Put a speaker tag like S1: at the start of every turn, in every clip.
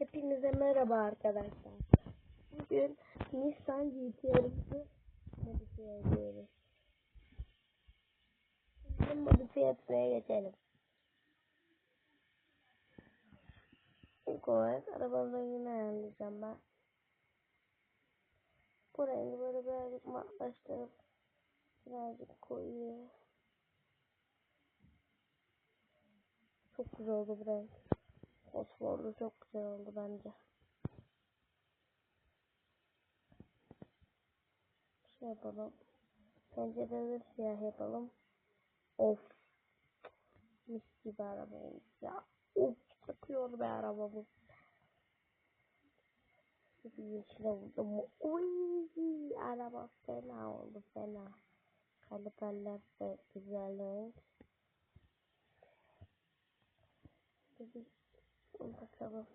S1: Hepinize merhaba arkadaşlar. Bugün Nissan GT-R'ımızı modifiye ediyoruz. Şimdi modifiye etmeye geçelim. İlk olarak arabanın rengini ayarlayacağım ben. Bu rengi böyle birazcık matlaştırıp birazcık koyu. Çok güzel oldu bu renk. Fosforlu çok güzel oldu bence. Şey yapalım. Pencereleri siyah yapalım. Of. Mis gibi araba olmuş ya. Of takıyor be araba bu. Bir yeşil oldu mu? Uy, araba fena oldu fena. Kaliperler de güzel renk. Bir bakalım.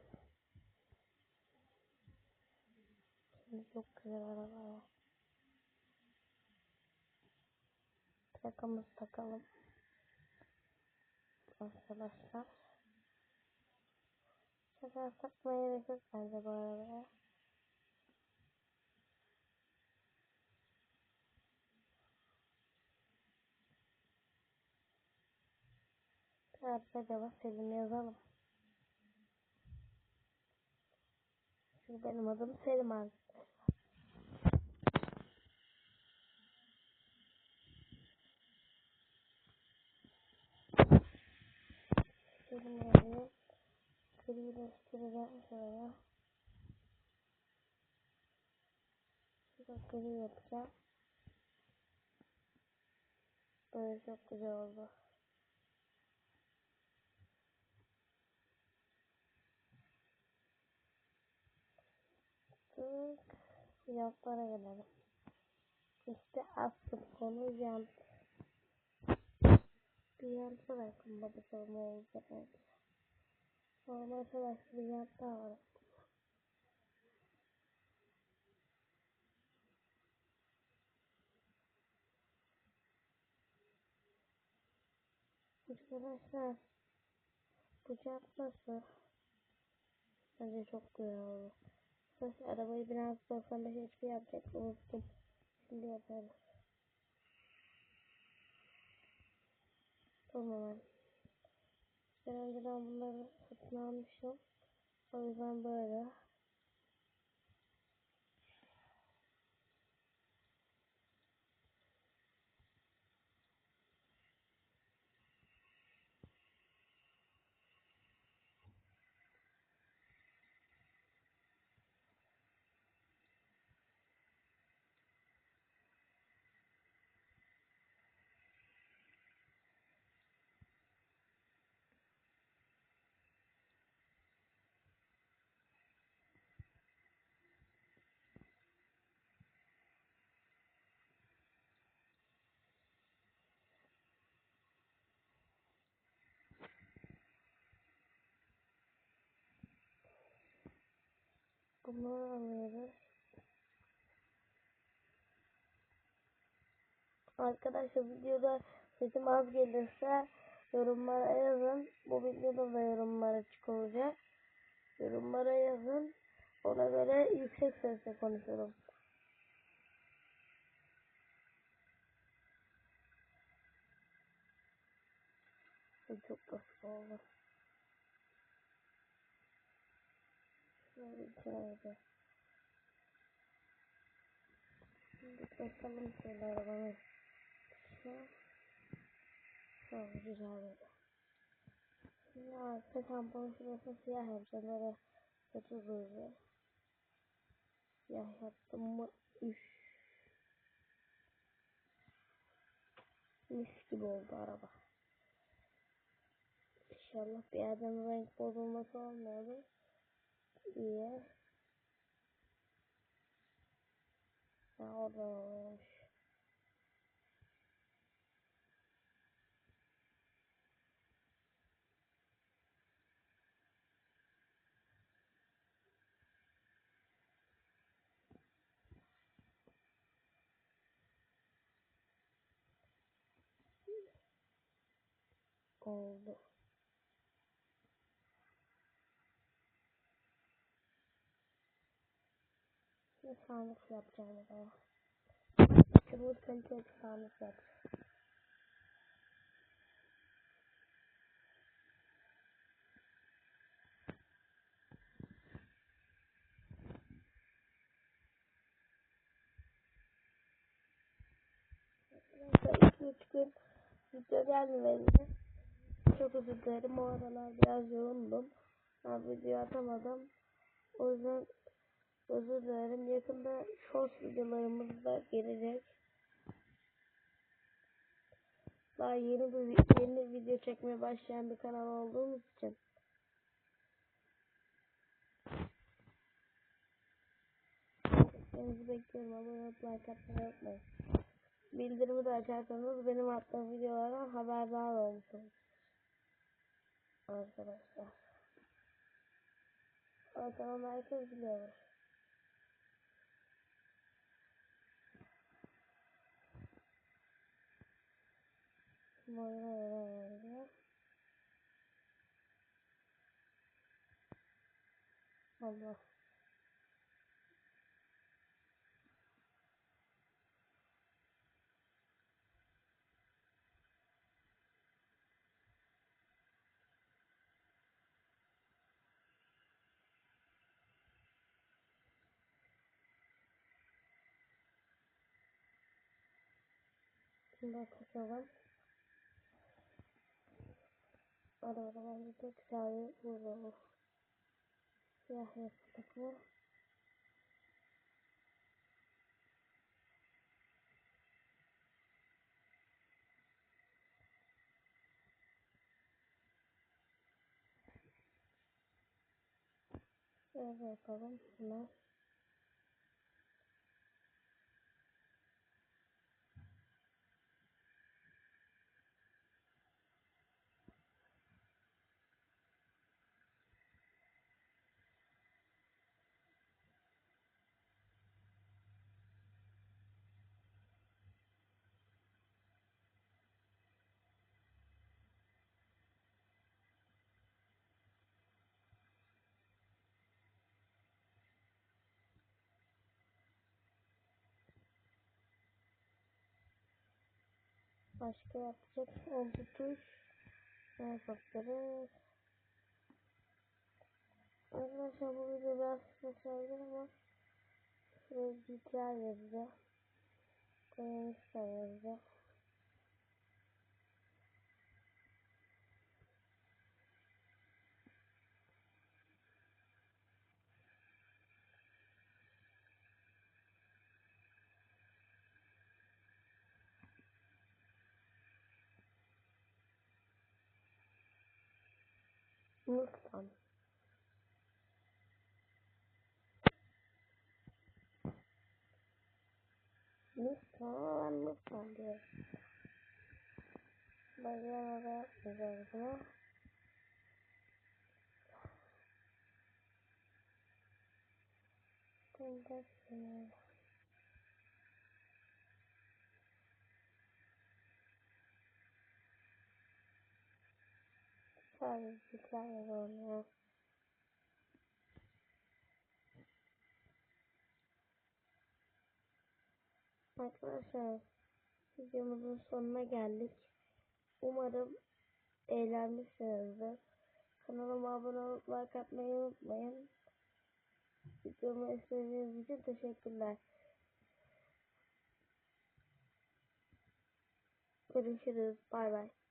S1: Şimdi çok güzel araba ya. Plakamızı takalım. Arkadaşlar. Şaka takmaya gerek yok bence bu arabaya. Arkada Selim yazalım. Çünkü benim adım Selim arkadaşlar. Yazıyor. Grileştireceğim şuraya. Şurada gri yapacağım. Böyle çok güzel oldu. Tık. Jantlara gelelim. İşte asıl konu jant. Bir janta bakın bakalım ne olacak. Sonra arkadaşlar bir jant daha var. Arkadaşlar bu jant nasıl? Bence çok güzel oldu. Arkadaşlar arabayı biraz 95 HP yapacak unuttum. Şimdi yaparız. Tamam. Ben önceden bunları satın almışım. O yüzden böyle. Bunları alıyoruz. Arkadaşlar videoda sesim az gelirse yorumlara yazın. Bu videoda da yorumlar açık olacak. Yorumlara yazın. Ona göre yüksek sesle konuşurum. Çok basit oldu. İçeride. Şimdi bakalım şöyle arabanın. Şu. Çok güzel böyle. Şimdi arka tampon şurası siyah yapacağım. Böyle kötü duruyor. Siyah yaptım mı? Üf. Mis gibi oldu araba. İnşallah bir yerden renk bozulması olmuyordur Ya orada olmuş. Oldu. Sarnıç yapacağım buraya. Çubuk kaliteli sarnıç yapacağım. Üç gün video gelmedi. Çok özür dilerim. O aralar biraz yoğundum. Ben video atamadım. O yüzden özür dilerim. Yakında short videolarımız da gelecek. Daha yeni bir yeni video çekmeye başlayan bir kanal olduğumuz için. Desteklerinizi bekliyorum. Abone olup like atmayı unutmayın. Bildirimi de açarsanız benim attığım videolardan haberdar olursunuz. Arkadaşlar. Zaten herkes biliyor. Böyle. Allah. Şimdi takalım. Güzel bir vurdu. Siyah yaptıklı. Şöyle yapalım. Hemen. Başka yapacak oldu tuş. Ne yapabiliriz? Arkadaşlar bu video biraz kısa ama şuraya GTR yazacağım. Koyunmuşlar yazacağım. Lütfen. Lütfen ben lütfen diyorum. Bazen orada yapmayacağım bunu. Kontaksiyonu. Sadece ya. Arkadaşlar videomuzun sonuna geldik. Umarım eğlenmişsinizdir. Kanalıma abone olup like atmayı unutmayın. Videomu izlediğiniz için teşekkürler. Görüşürüz. Bay bay.